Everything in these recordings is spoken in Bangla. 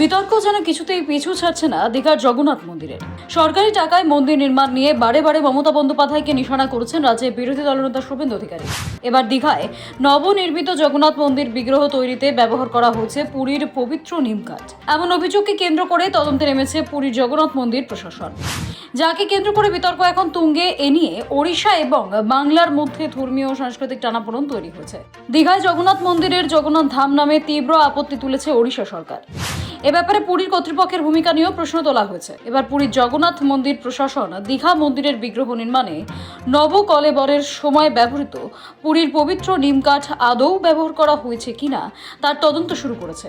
বিতর্ক যেন কিছুতেই পিছু ছাড়ছে না দীঘার জগন্নাথ মন্দিরের। সরকারি টাকায় মন্দির নির্মাণ নিয়ে বারে বারে মমতা বন্দ্যোপাধ্যায়কে নিশানা করেছেন রাজ্যের বিরোধী দলনেতা শুভেন্দু অধিকারী। এবার দীঘায় নবনির্মিত জগন্নাথ মন্দির বিগ্রহ তৈরিতে ব্যবহার করা হয়েছে পুরীর পবিত্র নিমকাঠ এমন অভিযোগকে কেন্দ্র করে তদন্তে নেমেছে পুরীর জগন্নাথ মন্দির প্রশাসন। যাকে কেন্দ্র করে বিতর্ক এখন তুঙ্গে, এ নিয়ে ওড়িশা এবং বাংলার মধ্যে ধর্মীয় সাংস্কৃতিক টানাপোড়ন তৈরি হয়েছে। দীঘায় জগন্নাথ মন্দিরের জগন্নাথ ধাম নামে তীব্র আপত্তি তুলেছে ওড়িশা সরকার। এ ব্যাপারে পুরীর কর্তৃপক্ষের ভূমিকা নিয়েও প্রশ্ন তোলা হয়েছে। এবার পুরীর জগন্নাথ মন্দির প্রশাসন দীঘা মন্দিরের বিগ্রহ নির্মাণে নবকলেবরের সময় ব্যবহৃত পুরীর পবিত্র নিমকাঠ আদৌ ব্যবহার করা হয়েছে কিনা তার তদন্ত শুরু করেছে।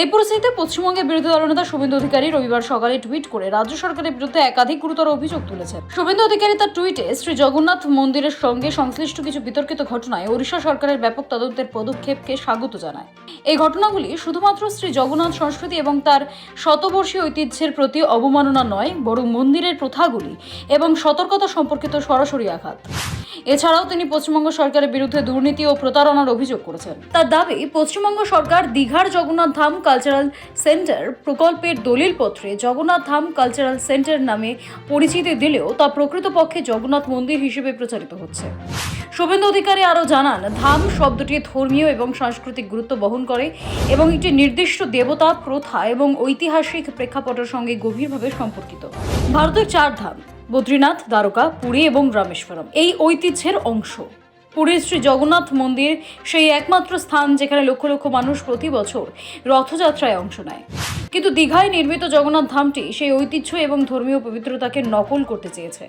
এই পরিস্থিতিতে পশ্চিমবঙ্গের বিরোধী দলনেতা শুভেন্দু অধিকারী রবিবার সকালে টুইট করে রাজ্য সরকারের বিরুদ্ধে একাধিক গুরুতর অভিযোগ তুলেছেন। শুভেন্দু অধিকারী তার টুইটে শ্রী জগন্নাথ মন্দিরের সঙ্গে সংশ্লিষ্ট কিছু বিতর্কিত ঘটনায় ওড়িশা সরকারের ব্যাপক তদন্তের পদক্ষেপকে স্বাগত জানায়। এই ঘটনাগুলি শুধুমাত্র শ্রী জগন্নাথ সংস্কৃতি এবং তার শতবর্ষী ঐতিহ্যের প্রতি অবমাননা নয়, বরং মন্দিরের প্রথাগুলি এবং সতর্কতা সম্পর্কিত সরাসরি আঘাত। এছাড়াও তিনি পশ্চিমবঙ্গ সরকারের বিরুদ্ধে দুর্নীতি ও প্রতারণার অভিযোগ করেছেন। তার দাবি, পশ্চিমবঙ্গ সরকার দীঘার জগন্নাথ ধাম কালচারাল সেন্টার প্রকল্পের দলিলপত্রে জগন্নাথ ধাম কালচারাল সেন্টার নামে পরিচিতি দিলেও তা প্রকৃতপক্ষে জগন্নাথ মন্দির হিসেবে প্রচারিত হচ্ছে। শুভেন্দু অধিকারী আরও জানান, ধাম শব্দটি ধর্মীয় এবং সাংস্কৃতিক গুরুত্ব বহন করে এবং একটি নির্দিষ্ট দেবতা, প্রথা এবং ঐতিহাসিক প্রেক্ষাপটের সঙ্গে গভীরভাবে সম্পর্কিত। ভারতের চার ধাম বদ্রীনাথ, দ্বারকা, পুরী এবং রামেশ্বরম। এই ঐতিহ্যের অংশ। পুরীর শ্রী জগন্নাথ মন্দির সেই একমাত্র স্থান যেখানে লক্ষ লক্ষ মানুষ প্রতি বছর রথযাত্রায় অংশ নেয়। কিন্তু দীঘায় নির্মিত জগন্নাথ ধামটি সেই ঐতিহ্য এবং ধর্মীয় পবিত্রতাকে নকল করতে চেয়েছে।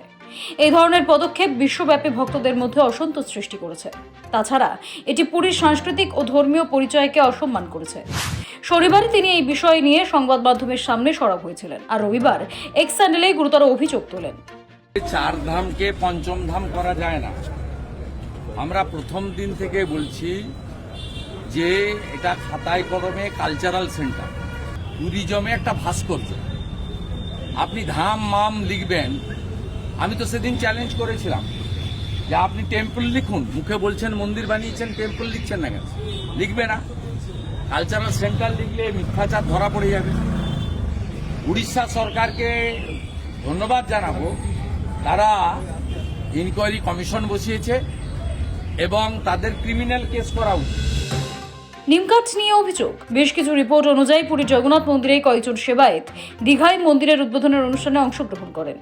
এই ধরনের পদক্ষেপ বিশ্বব্যাপী ভক্তদের মধ্যে অসন্তোষ সৃষ্টি করেছে। তাছাড়া এটি পুরীর সাংস্কৃতিক ও ধর্মীয় পরিচয়কে অসম্মান করেছে। শনিবারই তিনি এই বিষয় নিয়ে সংবাদ মাধ্যমের সামনে সরব হয়েছিলেন আর রবিবার এক্স স্যান্ডেলে গুরুতর অভিযোগ তোলেন। চার ধামকে পঞ্চম ধাম করা যায় না। আমরা প্রথম দিন থেকে বলছি যে এটা খাতায় কলমে কালচারাল সেন্টার, ট্যুরিজমে একটা ভাস্কর্য। আপনি ধাম মাম লিখবেন, আমি তো সেদিন চ্যালেঞ্জ করেছিলাম যে আপনি টেম্পল লিখুন, মুখে বলছেন মন্দির বানিয়েছেন টেম্পল লিখছেন না কেন? লিখবে না। কালচারাল সেন্টার লিখলে মিথ্যাচার ধরা পড়ে যাবে। উড়িষ্যা সরকারকে ধন্যবাদ জানাব। তারা ইনকোয়ারি কমিশন বসিয়েছে এবং তাদের ক্রিমিনাল কেস করা উচিত। নিমকাঠ নিয়ে অভিযোগ। বেশ কিছু রিপোর্ট অনুযায়ী পুরীর জগন্নাথ মন্দিরে কয়েকজন সেবায়েত দীঘায় মন্দিরের উদ্বোধনের অনুষ্ঠানে অংশগ্রহণ করেন।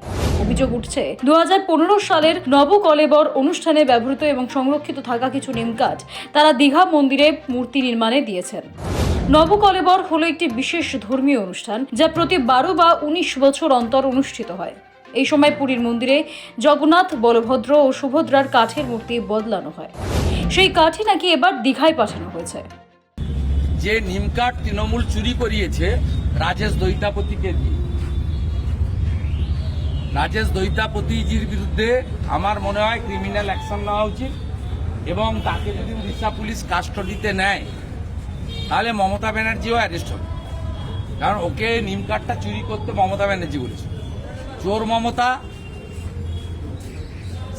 অভিযোগ উঠছে দু হাজার পনেরো সালের নবকলেবর অনুষ্ঠানে ব্যবহৃত এবং সংরক্ষিত থাকা কিছু নিমকাঠ তারা দীঘা মন্দিরে মূর্তি নির্মাণে দিয়েছেন। নবকলেবর হলো একটি বিশেষ ধর্মীয় অনুষ্ঠান যা প্রতি বারো বা উনিশ বছর অন্তর অনুষ্ঠিত হয়। এই সময় পুরীর মন্দিরে জগন্নাথ, বলভদ্র ও সুভদ্রার কাঠের মূর্তি বদলানো হয়। সেই কাঠই নাকি এবার দীঘায় পাঠানো হয়েছে। যে নিমকাঠ তৃণমূল চুরি করিয়েছে, রাজেশ দৈতাপতিকে দিয়ে। রাজেশ দৈতাপতিজির বিরুদ্ধে আমার মনে হয় ক্রিমিনাল অ্যাকশন নেওয়া উচিত এবং তাকে যদি উড়িষ্যা পুলিশ কাস্টডিতে নেয়, তাহলে মমতা ব্যানার্জিও অ্যারেস্ট হবে। কারণ ওকে নিমকাঠটা চুরি করতে মমতা ব্যানার্জি বলেছে। চোর মমতা,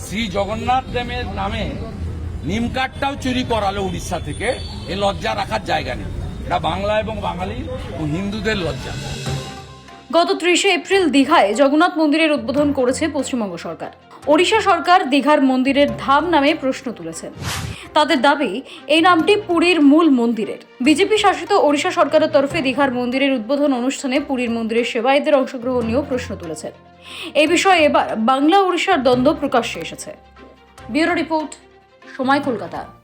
শ্রী জগন্নাথ দেবের নামে নিমকাঠটাও চুরি করালো উড়িষ্যা থেকে। এ লজ্জা রাখার জায়গা নেই। এটা বাংলা এবং বাঙালি ও হিন্দুদের লজ্জা। গত ত্রিশে এপ্রিল দীঘায় জগন্নাথ মন্দিরের উদ্বোধন করেছে পশ্চিমবঙ্গ সরকার। ওড়িশা সরকার দীঘার মন্দিরের ধাম নামে প্রশ্ন তুলেছেন তাদের দাবি, এই নামটি পুরীর মূল মন্দিরের। বিজেপি শাসিত ওড়িশা সরকারের তরফে দীঘার মন্দিরের উদ্বোধন অনুষ্ঠানে পুরীর মন্দিরের সেবায়তদের অংশগ্রহণ নিয়েও প্রশ্ন তুলেছেন এ বিষয়ে এবার বাংলা ওড়িশার দ্বন্দ্ব প্রকাশ্যে এসেছে। ব্যুরো রিপোর্ট সময় কলকাতা।